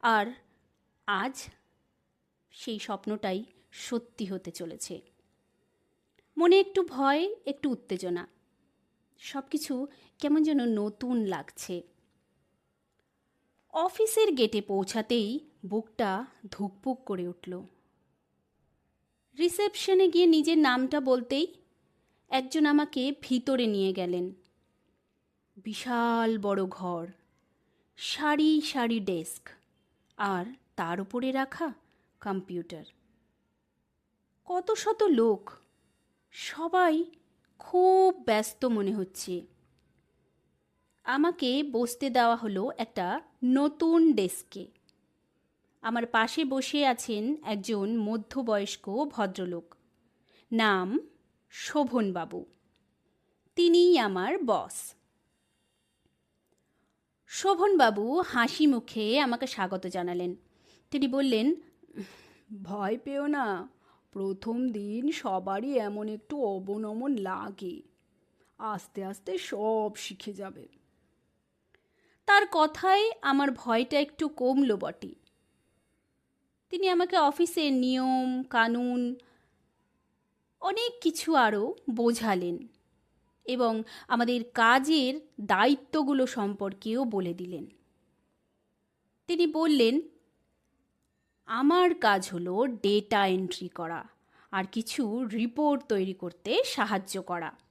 আর আজ সেই স্বপ্নটাই সত্যি হতে চলেছে। মনে একটু ভয়, একটু উত্তেজনা। সব কিছু কেমন যেন নতুন লাগছে। অফিসের গেটে পৌঁছাতেই বুকটা ধুকপুক করে উঠল। রিসেপশনে গিয়ে নিজের নামটা বলতেই একজন আমাকে ভিতরে নিয়ে গেলেন। বিশাল বড় ঘর। সারি সারি ডেস্ক। আর তার উপরে রাখা কম্পিউটার। কত শত লোক। সবাই খুব ব্যস্ত মনে হচ্ছে। আমাকে বসতে দেওয়া হলো একটা নতুন ডেস্কে। আমার পাশে বসে আছেন একজন মধ্যবয়স্ক ভদ্রলোক। নাম শোভনবাবু। তিনিই আমার বস। শোভনবাবু হাসি মুখে আমাকে স্বাগত জানালেন। তিনি বললেন ভয় পেও না প্রথম দিন সবারই এমন একটু অবনমন লাগে। আস্তে আস্তে সব শিখে যাবে। তার কথায় আমার ভয়টা একটু কমলো বটে। তিনি আমাকে অফিসের নিয়ম কানুন অনেক কিছু আরও বোঝালেন। এবং আমাদের কাজের দায়িত্বগুলো সম্পর্কেও বলে দিলেন। তিনি বললেন, আমার কাজ হলো ডেটা এন্ট্রি করা আর কিছু রিপোর্ট তৈরি করতে সাহায্য করা।